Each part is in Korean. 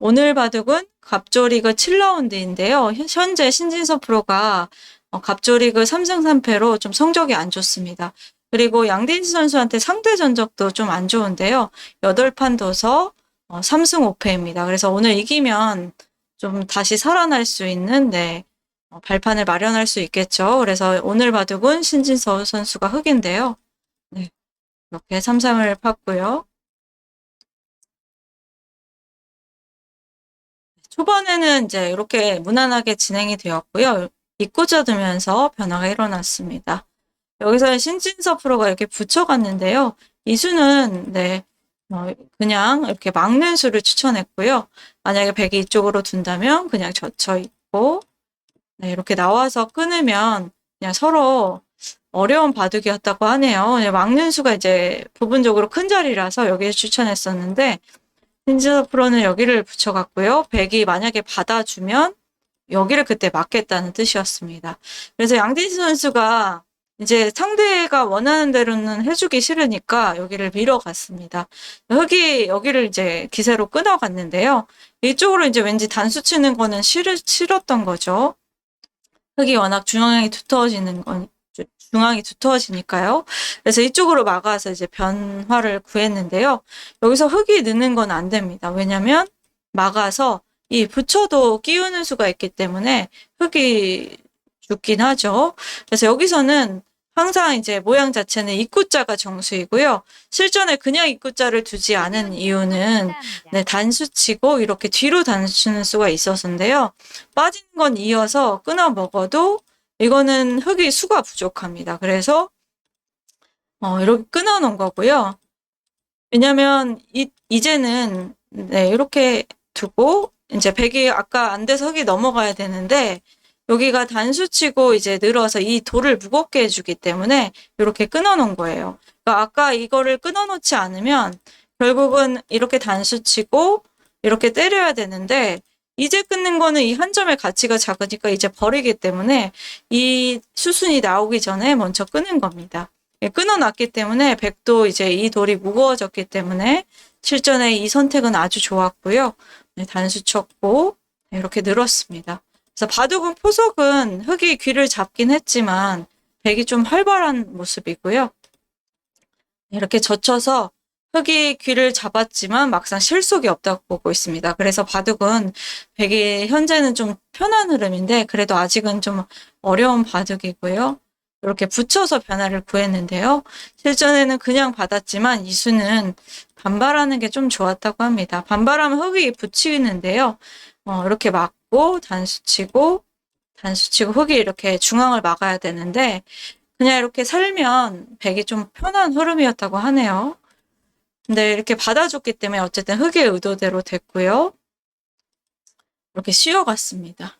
오늘 바둑은 갑조리그 7라운드인데요. 현재 신진서 프로가 어, 갑조리그 3승 3패로 좀 성적이 안 좋습니다. 그리고 양대인수 선수한테 상대 전적도 좀 안 좋은데요. 8판 둬서 어, 3승 5패입니다. 그래서 오늘 이기면 좀 다시 살아날 수 있는 네, 어, 발판을 마련할 수 있겠죠. 그래서 오늘 바둑은 신진서 선수가 흑인데요. 네, 이렇게 3삼을 팠고요. 초반에는 이제 이렇게 무난하게 진행이 되었고요. 입고자 두면서 변화가 일어났습니다. 여기서 신진서 프로가 이렇게 붙여갔는데요. 이 수는 네, 어, 그냥 이렇게 막는 수를 추천했고요. 만약에 백이 이쪽으로 둔다면 그냥 젖혀 있고 네, 이렇게 나와서 끊으면 그냥 서로 어려운 바둑이었다고 하네요. 막는 수가 이제 부분적으로 큰 자리라서 여기에 추천했었는데 신지서 프로는 여기를 붙여갔고요. 백이 만약에 받아주면 여기를 그때 맞겠다는 뜻이었습니다. 그래서 양진수 선수가 이제 상대가 원하는 대로는 해주기 싫으니까 여기를 밀어갔습니다. 흑이 여기를 이제 기세로 끊어갔는데요. 이쪽으로 이제 왠지 단수 치는 거는 싫, 싫었던 거죠. 흑이 워낙 중앙이 두터워지는 건, 주- 중앙이 두터워지니까요. 그래서 이쪽으로 막아서 이제 변화를 구했는데요. 여기서 흑이 느는 건 안 됩니다. 왜냐면 막아서 이 붙여도 끼우는 수가 있기 때문에 흑이 죽긴 하죠. 그래서 여기서는 항상 이제 모양 자체는 입구자가 정수이고요. 실전에 그냥 입구자를 두지 않은 이유는 네, 단수치고 이렇게 뒤로 단수치는 수가 있어서인데요. 빠진 건 이어서 끊어 먹어도 이거는 흙이 수가 부족합니다. 그래서 어, 이렇게 끊어 놓은 거고요. 왜냐면 이, 이제는 네, 이렇게 두고 이제 백이 아까 안 돼서 흙이 넘어가야 되는데 여기가 단수치고 이제 늘어서 이 돌을 무겁게 해주기 때문에 이렇게 끊어 놓은 거예요. 그러니까 아까 이거를 끊어 놓지 않으면 결국은 이렇게 단수치고 이렇게 때려야 되는데 이제 끊는 거는 이 한 점의 가치가 작으니까 이제 버리기 때문에 이 수순이 나오기 전에 먼저 끊은 겁니다. 예, 끊어놨기 때문에 백도 이제 이 돌이 무거워졌기 때문에 실전에 이 선택은 아주 좋았고요. 네, 단수 쳤고 네, 이렇게 늘었습니다. 그래서 바둑은 포석은 흙이 귀를 잡긴 했지만 백이 좀 활발한 모습이고요. 이렇게 젖혀서 흙이 귀를 잡았지만 막상 실속이 없다고 보고 있습니다. 그래서 바둑은 백이 현재는 좀 편한 흐름인데 그래도 아직은 좀 어려운 바둑이고요. 이렇게 붙여서 변화를 구했는데요. 실전에는 그냥 받았지만 이수는 반발하는 게 좀 좋았다고 합니다. 반발하면 흙이 붙이는데요. 어, 이렇게 막고 단수치고 단수치고 흙이 이렇게 중앙을 막아야 되는데 그냥 이렇게 살면 백이 좀 편한 흐름이었다고 하네요. 근데 이렇게 받아줬기 때문에 어쨌든 흙의 의도대로 됐고요. 이렇게 쉬어갔습니다.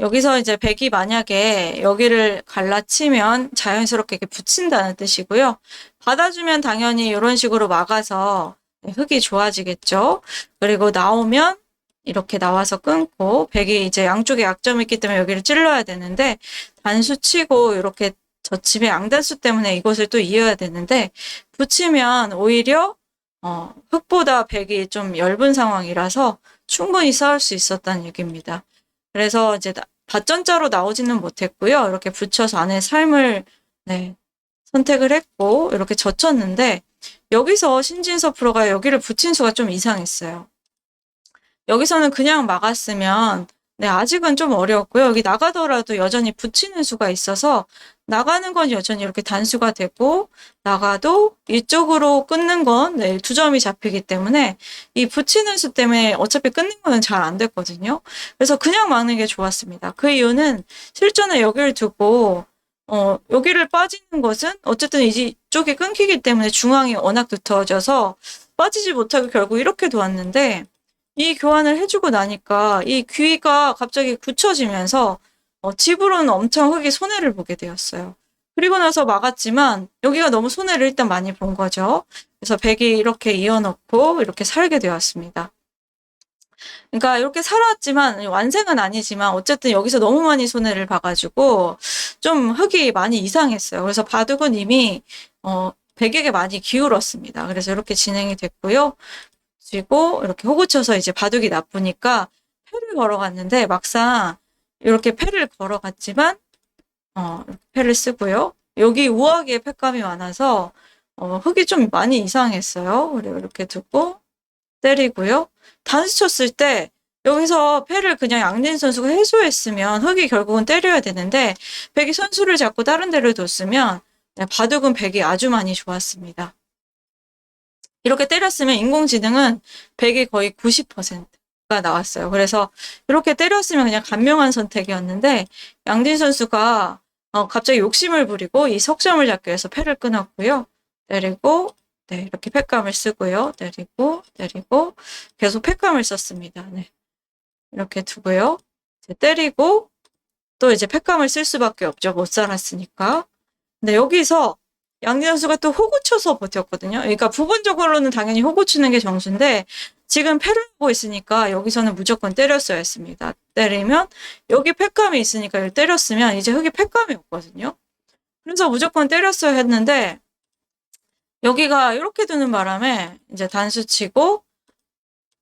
여기서 이제 백이 만약에 여기를 갈라치면 자연스럽게 이렇게 붙인다는 뜻이고요. 받아주면 당연히 이런 식으로 막아서 흙이 좋아지겠죠. 그리고 나오면 이렇게 나와서 끊고 백이 이제 양쪽에 약점이 있기 때문에 여기를 찔러야 되는데 단수 치고 이렇게 젖힘의 양단수 때문에 이곳을 또 이어야 되는데 붙이면 오히려 어, 흙보다 백이 좀 엷은 상황이라서 충분히 싸울 수 있었다는 얘기입니다. 그래서 이제 나- 밭전자로 나오지는 못했고요. 이렇게 붙여서 안에 삶을 네, 선택을 했고 이렇게 젖혔는데 여기서 신진서 프로가 여기를 붙인 수가 좀 이상했어요. 여기서는 그냥 막았으면 네, 아직은 좀 어려웠고요. 여기 나가더라도 여전히 붙이는 수가 있어서 나가는 건 여전히 이렇게 단수가 되고 나가도 이쪽으로 끊는 건 네, 두 점이 잡히기 때문에 이 붙이는 수 때문에 어차피 끊는 거는 잘 안 됐거든요. 그래서 그냥 막는 게 좋았습니다. 그 이유는 실전에 여기를 두고 어, 여기를 빠지는 것은 어쨌든 이쪽이 끊기기 때문에 중앙이 워낙 두터워져서 빠지지 못하고 결국 이렇게 놓았는데 이 교환을 해주고 나니까 이 귀가 갑자기 굳혀지면서 어, 집으로는 엄청 흙이 손해를 보게 되었어요. 그리고 나서 막았지만 여기가 너무 손해를 일단 많이 본 거죠. 그래서 백이 이렇게 이어놓고 이렇게 살게 되었습니다. 그러니까 이렇게 살았지만 완생은 아니지만 어쨌든 여기서 너무 많이 손해를 봐가지고 좀 흙이 많이 이상했어요. 그래서 바둑은 이미 어, 백에게 많이 기울었습니다. 그래서 이렇게 진행이 됐고요. 쥐고 이렇게 호구쳐서 이제 바둑이 나쁘니까 패를 걸어갔는데 막상 이렇게 패를 걸어갔지만 어, 패를 쓰고요. 여기 우아기에 패감이 많아서 어, 흙이 좀 많이 이상했어요. 그리고 이렇게 두고 때리고요. 단수 쳤을 때 여기서 패를 그냥 양진 선수가 해소했으면 흙이 결국은 때려야 되는데 백이 선수를 잡고 다른 데를 뒀으면 네, 바둑은 백이 아주 많이 좋았습니다. 이렇게 때렸으면 인공지능은 백이 거의 90%가 나왔어요. 그래서 이렇게 때렸으면 그냥 간명한 선택이었는데 양진 선수가 어, 갑자기 욕심을 부리고 이 석점을 잡기 위해서 패를 끊었고요. 때리고 네, 이렇게 패감을 쓰고요. 때리고 때리고 계속 패감을 썼습니다. 네. 이렇게 두고요. 이제 때리고 또 이제 패감을 쓸 수밖에 없죠. 못 살았으니까. 근데 여기서 양진 선수가 또 호구 쳐서 버텼거든요. 그러니까 부분적으로는 당연히 호구 치는 게 정수인데 지금 패를 하고 있으니까 여기서는 무조건 때렸어야 했습니다. 때리면 여기 패감이 있으니까 이걸 때렸으면 이제 흙이 패감이 없거든요. 그래서 무조건 때렸어야 했는데 여기가 이렇게 두는 바람에 이제 단수 치고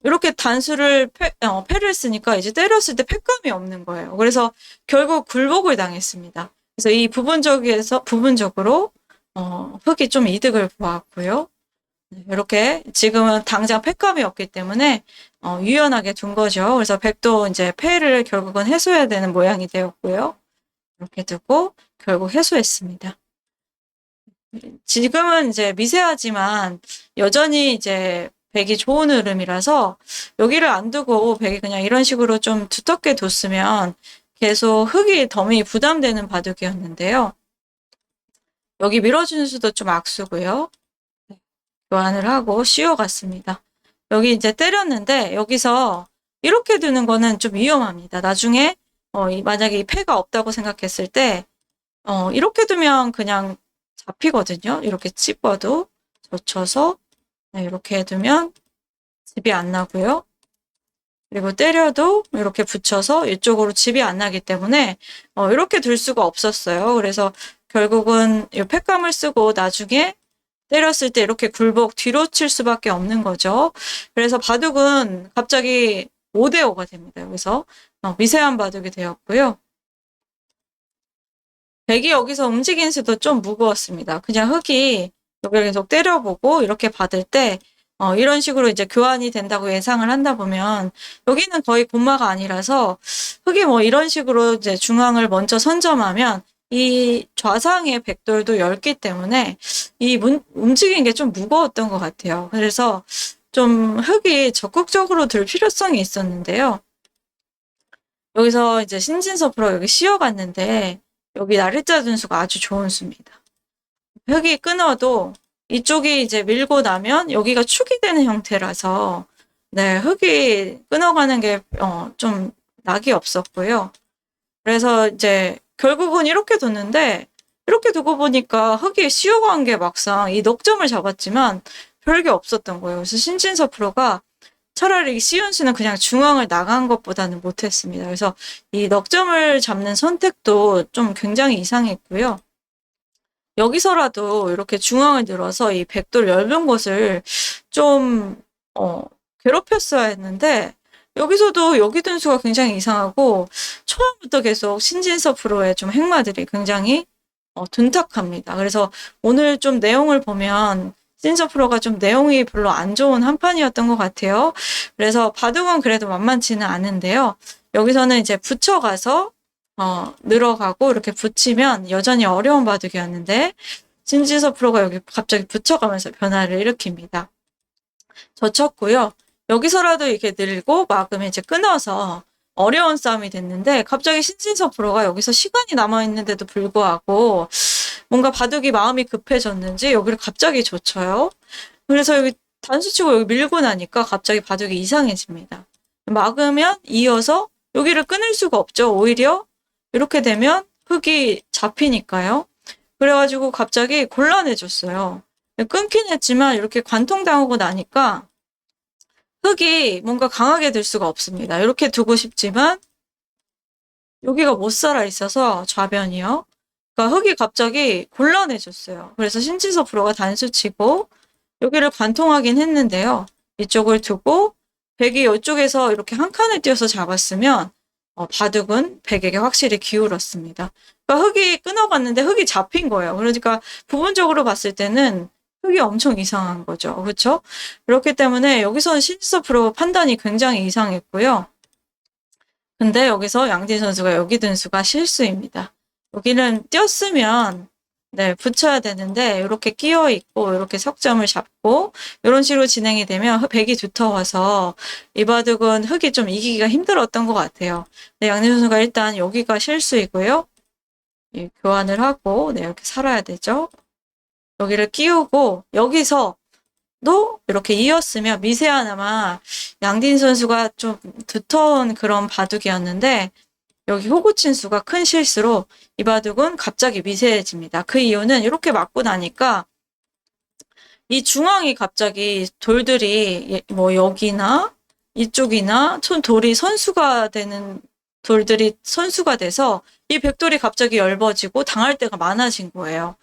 이렇게 단수를 패, 어, 패를 쓰니까 이제 때렸을 때 패감이 없는 거예요. 그래서 결국 굴복을 당했습니다. 그래서 이 부분적에서 부분적으로 어, 흙이 좀 이득을 보았고요. 네, 이렇게 지금은 당장 패감이 없기 때문에 어, 유연하게 둔 거죠. 그래서 백도 이제 패를 결국은 해소해야 되는 모양이 되었고요. 이렇게 두고 결국 해소했습니다. 지금은 이제 미세하지만 여전히 이제 백이 좋은 흐름이라서 여기를 안 두고 백이 그냥 이런 식으로 좀 두텁게 뒀으면 계속 흙이 덤이 부담되는 바둑이었는데요. 여기 밀어주는 수도 좀 악수고요. 네, 교환을 하고 씌워갔습니다. 여기 이제 때렸는데 여기서 이렇게 두는 거는 좀 위험합니다. 나중에 어, 이- 만약에 이 패가 없다고 생각했을 때 어, 이렇게 두면 그냥 잡히거든요. 이렇게 찝어도 젖혀서 네, 이렇게 두면 집이 안 나고요. 그리고 때려도 이렇게 붙여서 이쪽으로 집이 안 나기 때문에 어, 이렇게 둘 수가 없었어요. 그래서 결국은 이 팩감을 쓰고 나중에 때렸을 때 이렇게 굴복 뒤로 칠 수밖에 없는 거죠. 그래서 바둑은 갑자기 5대 5가 됩니다. 여기서 어, 미세한 바둑이 되었고요. 백이 여기서 움직인 수도 좀 무거웠습니다. 그냥 흙이 여기를 계속 때려보고 이렇게 받을 때 어, 이런 식으로 이제 교환이 된다고 예상을 한다 보면 여기는 거의 곤마가 아니라서 흙이 뭐 이런 식으로 이제 중앙을 먼저 선점하면 이 좌상의 백돌도 넓기 때문에 이 문, 움직이는 게좀 무거웠던 것 같아요. 그래서 좀 흙이 적극적으로 들 필요성이 있었는데요. 여기서 이제 신진서 프로 여기 씌어갔는데 여기 나리자 준수가 아주 좋은 수입니다. 흙이 끊어도 이쪽이 이제 밀고 나면 여기가 축이 되는 형태라서 네 흙이 끊어가는 게 어, 좀 낙이 없었고요. 그래서 이제 결국은 이렇게 뒀는데 이렇게 두고 보니까 흙이 씌어간 게 막상 이 넉점을 잡았지만 별게 없었던 거예요. 그래서 신진서 프로가 차라리 이 시윤 씨는 그냥 중앙을 나간 것보다는 못했습니다. 그래서 이 넉점을 잡는 선택도 좀 굉장히 이상했고요. 여기서라도 이렇게 중앙을 들어서 이 백돌 넓은 곳을 좀, 어, 괴롭혔어야 했는데, 여기서도 여기 둔수가 굉장히 이상하고, 처음부터 계속 신진서 프로의 좀 행마들이 굉장히 어, 둔탁합니다. 그래서 오늘 좀 내용을 보면, 신진서 프로가 좀 내용이 별로 안 좋은 한 판이었던 것 같아요. 그래서 바둑은 그래도 만만치는 않은데요. 여기서는 이제 붙여가서 어, 늘어가고 이렇게 붙이면 여전히 어려운 바둑이었는데 신지서 프로가 여기 갑자기 붙여가면서 변화를 일으킵니다. 젖혔고요. 여기서라도 이렇게 늘고 막으면 이제 끊어서 어려운 싸움이 됐는데 갑자기 신진서 프로가 여기서 시간이 남아 있는데도 불구하고 뭔가 바둑이 마음이 급해졌는지 여기를 갑자기 젖혀요. 그래서 여기 단수 치고 여기 밀고 나니까 갑자기 바둑이 이상해집니다. 막으면 이어서 여기를 끊을 수가 없죠. 오히려 이렇게 되면 흙이 잡히니까요. 그래가지고 갑자기 곤란해졌어요. 끊긴 했지만 이렇게 관통당하고 나니까 흙이 뭔가 강하게 들 수가 없습니다. 이렇게 두고 싶지만 여기가 못 살아 있어서 좌변이요. 그러니까 흙이 갑자기 곤란해졌어요. 그래서 신진서 프로가 단수 치고 여기를 관통하긴 했는데요. 이쪽을 두고 백이 이쪽에서 이렇게 한 칸을 띄어서 잡았으면 어, 바둑은 백에게 확실히 기울었습니다. 그러니까 흙이 끊어갔는데 흙이 잡힌 거예요. 그러니까 부분적으로 봤을 때는 흙이 엄청 이상한 거죠. 그렇죠? 그렇기 때문에 여기서는 신지서 프로 판단이 굉장히 이상했고요. 근데 여기서 양진 선수가 여기 든 수가 실수입니다. 여기는 띄었으면 네, 붙여야 되는데 이렇게 끼어 있고 이렇게 석점을 잡고 이런 식으로 진행이 되면 백이 두터워서 이 바둑은 흙이 좀 이기기가 힘들었던 것 같아요. 네, 양진 선수가 일단 여기가 실수이고요. 예, 교환을 하고 네, 이렇게 살아야 되죠. 여기를 끼우고 여기서 도 이렇게 이었으면 미세하나마 양딘 선수가 좀 두터운 그런 바둑이었는데 여기 호구친 수가 큰 실수로 이 바둑은 갑자기 미세해집니다. 그 이유는 이렇게 맞고 나니까 이 중앙이 갑자기 돌들이 예- 뭐 여기나 이쪽이나 손 돌이 선수가 되는 돌들이 선수가 돼서 이 백돌이 갑자기 얇아지고 당할 때가 많아진 거예요.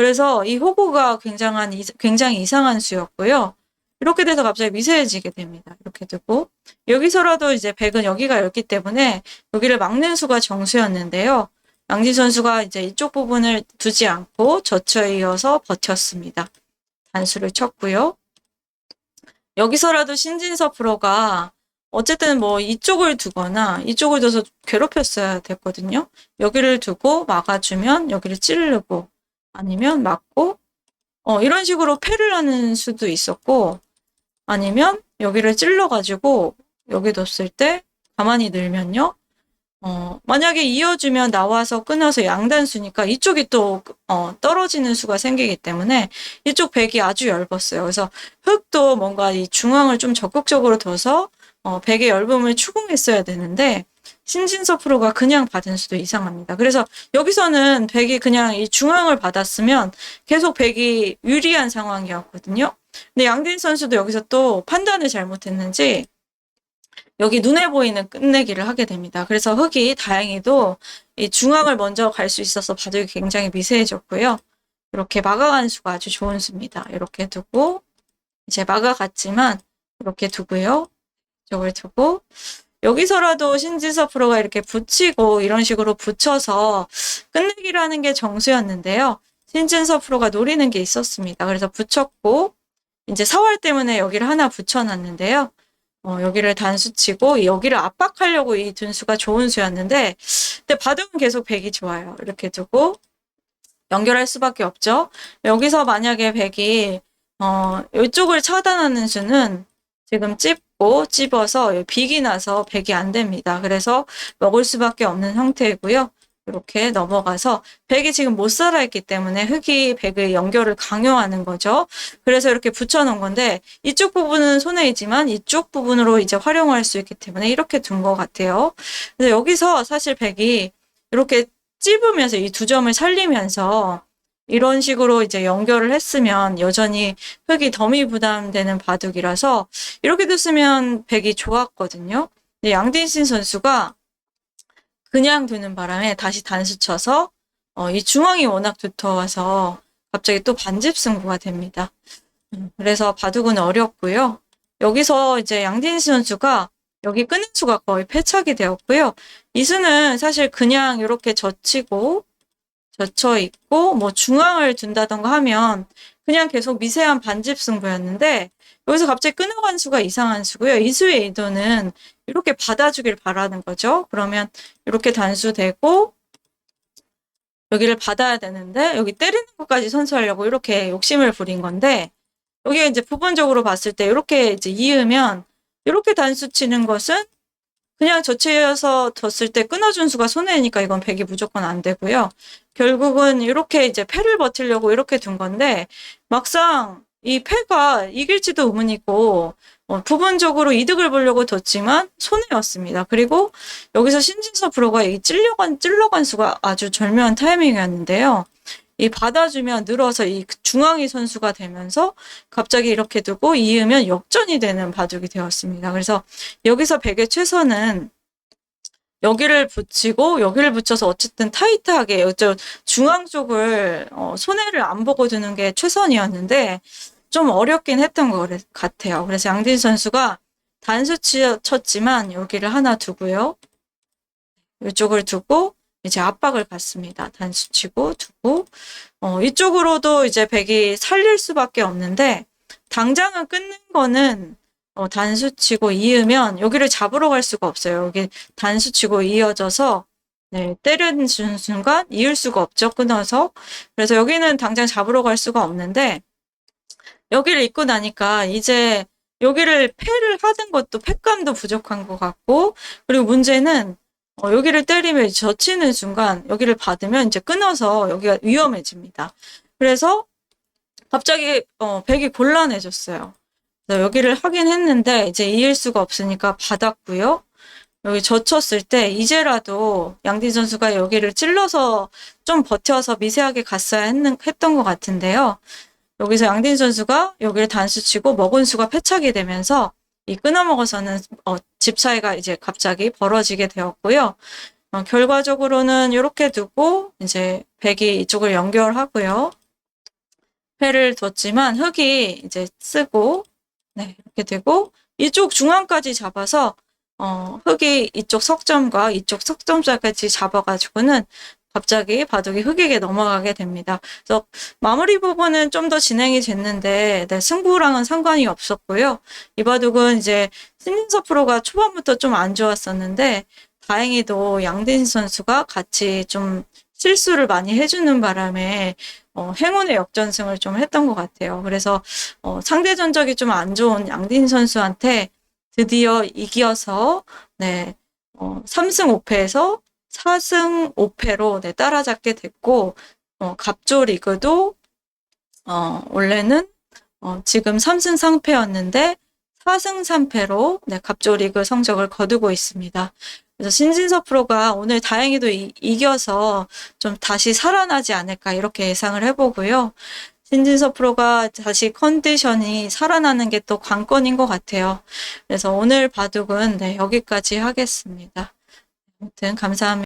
그래서 이 호구가 굉장한 이- 굉장히 이상한 수였고요. 이렇게 돼서 갑자기 미세해지게 됩니다. 이렇게 되고 여기서라도 이제 백은 여기가 얇기 때문에 여기를 막는 수가 정수였는데요. 양진 선수가 이제 이쪽 부분을 두지 않고 젖혀 이어서 버텼습니다. 단수를 쳤고요. 여기서라도 신진서 프로가 어쨌든 뭐 이쪽을 두거나 이쪽을 둬서 괴롭혔어야 됐거든요. 여기를 두고 막아주면 여기를 찌르고 아니면 막고 어, 이런 식으로 패를 하는 수도 있었고 아니면 여기를 찔러가지고 여기 뒀을 때 가만히 늘면요. 어, 만약에 이어주면 나와서 끊어서 양단수니까 이쪽이 또 어, 떨어지는 수가 생기기 때문에 이쪽 백이 아주 얇았어요. 그래서 흙도 뭔가 이 중앙을 좀 적극적으로 둬서 어, 백의 얇음을 추궁했어야 되는데 신진서 프로가 그냥 받은 수도 이상합니다. 그래서 여기서는 백이 그냥 이 중앙을 받았으면 계속 백이 유리한 상황이었거든요. 근데 양딘 선수도 여기서 또 판단을 잘못했는지 여기 눈에 보이는 끝내기를 하게 됩니다. 그래서 흙이 다행히도 이 중앙을 먼저 갈 수 있어서 바둑이 굉장히 미세해졌고요. 이렇게 막아간 수가 아주 좋은 수입니다. 이렇게 두고 이제 막아갔지만 이렇게 두고요. 이쪽을 두고 여기서라도 신지서 프로가 이렇게 붙이고 이런 식으로 붙여서 끝내기를 하는 게 정수였는데요. 신진서 프로가 노리는 게 있었습니다. 그래서 붙였고 이제 사활 때문에 여기를 하나 붙여놨는데요. 어, 여기를 단수치고 여기를 압박하려고 이 둔수가 좋은 수였는데 근데 바둑은 계속 백이 좋아요. 이렇게 두고 연결할 수밖에 없죠. 여기서 만약에 백이 어, 이쪽을 차단하는 수는 지금 찝 고 찝어서 빅이 나서 백이 안 됩니다. 그래서 먹을 수밖에 없는 형태이고요. 이렇게 넘어가서 백이 지금 못 살아있기 때문에 흙이 백의 연결을 강요하는 거죠. 그래서 이렇게 붙여놓은 건데 이쪽 부분은 손해이지만 이쪽 부분으로 이제 활용할 수 있기 때문에 이렇게 둔 것 같아요. 그래서 여기서 사실 백이 이렇게 찝으면서 이 두 점을 살리면서 이런 식으로 이제 연결을 했으면 여전히 흙이 더미 부담되는 바둑이라서 이렇게 됐으면 백이 좋았거든요. 근데 양딘신 선수가 그냥 두는 바람에 다시 단수 쳐서 어, 이 중앙이 워낙 두터워서 갑자기 또 반집 승부가 됩니다. 음, 그래서 바둑은 어렵고요. 여기서 이제 양딘신 선수가 여기 끊는 수가 거의 패착이 되었고요. 이 수는 사실 그냥 이렇게 젖히고 젖혀 있고 뭐 중앙을 둔다던가 하면 그냥 계속 미세한 반집 승부였는데 여기서 갑자기 끊어간 수가 이상한 수고요. 이 수의 의도는 이렇게 받아주길 바라는 거죠. 그러면 이렇게 단수되고 여기를 받아야 되는데 여기 때리는 것까지 선수하려고 이렇게 욕심을 부린 건데 여기가 이제 부분적으로 봤을 때 이렇게 이제 이으면 이렇게 단수 치는 것은 그냥 저치해서 뒀을 때 끊어준 수가 손해니까 이건 백이 무조건 안 되고요. 결국은 이렇게 이제 패를 버티려고 이렇게 둔 건데 막상 이 패가 이길지도 의문이고 어, 부분적으로 이득을 보려고 뒀지만 손해였습니다. 그리고 여기서 신진서 프로가 이 찔려간 찔러간 수가 아주 절묘한 타이밍이었는데요. 이 받아주면 늘어서 이 중앙이 선수가 되면서 갑자기 이렇게 두고 이으면 역전이 되는 바둑이 되었습니다. 그래서 여기서 백의 최선은 여기를 붙이고 여기를 붙여서 어쨌든 타이트하게 저 중앙 쪽을 어, 손해를 안 보고 두는 게 최선이었는데 좀 어렵긴 했던 것 같아요. 그래서 양진 선수가 단수 치- 쳤지만 여기를 하나 두고요. 이쪽을 두고 이제 압박을 받습니다. 단수 치고 두고 어, 이쪽으로도 이제 백이 살릴 수밖에 없는데 당장은 끊는 거는 어, 단수 치고 이으면 여기를 잡으러 갈 수가 없어요. 여기 단수 치고 이어져서 네, 때리는 순- 순간 이을 수가 없죠. 끊어서. 그래서 여기는 당장 잡으러 갈 수가 없는데 여기를 입고 나니까 이제 여기를 패를 하던 것도 패감도 부족한 것 같고 그리고 문제는 어, 여기를 때리면 젖히는 순간 여기를 받으면 이제 끊어서 여기가 위험해집니다. 그래서 갑자기 어, 백이 곤란해졌어요. 여기를 하긴 했는데 이제 이을 수가 없으니까 받았고요. 여기 젖혔을 때 이제라도 양딘 선수가 여기를 찔러서 좀 버텨서 미세하게 갔어야 했는, 했던 것 같은데요. 여기서 양딘 선수가 여기를 단수 치고 먹은 수가 패착이 되면서 이 끊어 먹어서는 어, 집 차이가 이제 갑자기 벌어지게 되었고요. 어, 결과적으로는 이렇게 두고 이제 백이 이쪽을 연결하고요. 패를 뒀지만 흑이 이제 쓰고 네 이렇게 되고 이쪽 중앙까지 잡아서 어, 흑이 이쪽 석점과 이쪽 석점까지 잡아가지고는 갑자기 바둑이 흑에게 넘어가게 됩니다. 그래서 마무리 부분은 좀 더 진행이 됐는데 네, 승부랑은 상관이 없었고요. 이 바둑은 이제 신민서 프로가 초반부터 좀 안 좋았었는데 다행히도 양딘 선수가 같이 좀 실수를 많이 해주는 바람에 어, 행운의 역전승을 좀 했던 것 같아요. 그래서 어, 상대 전적이 좀 안 좋은 양딘 선수한테 드디어 이겨서 네, 어, 3승 5패에서 4승 5패로 네, 따라잡게 됐고 어, 갑조 리그도 어, 원래는 어, 지금 3승 3패였는데 4승 3패로 네, 갑조 리그 성적을 거두고 있습니다. 그래서 신진서 프로가 오늘 다행히도 이, 이겨서 좀 다시 살아나지 않을까 이렇게 예상을 해보고요. 신진서 프로가 다시 컨디션이 살아나는 게 또 관건인 것 같아요. 그래서 오늘 바둑은 네, 여기까지 하겠습니다. 아무튼 감사합니다.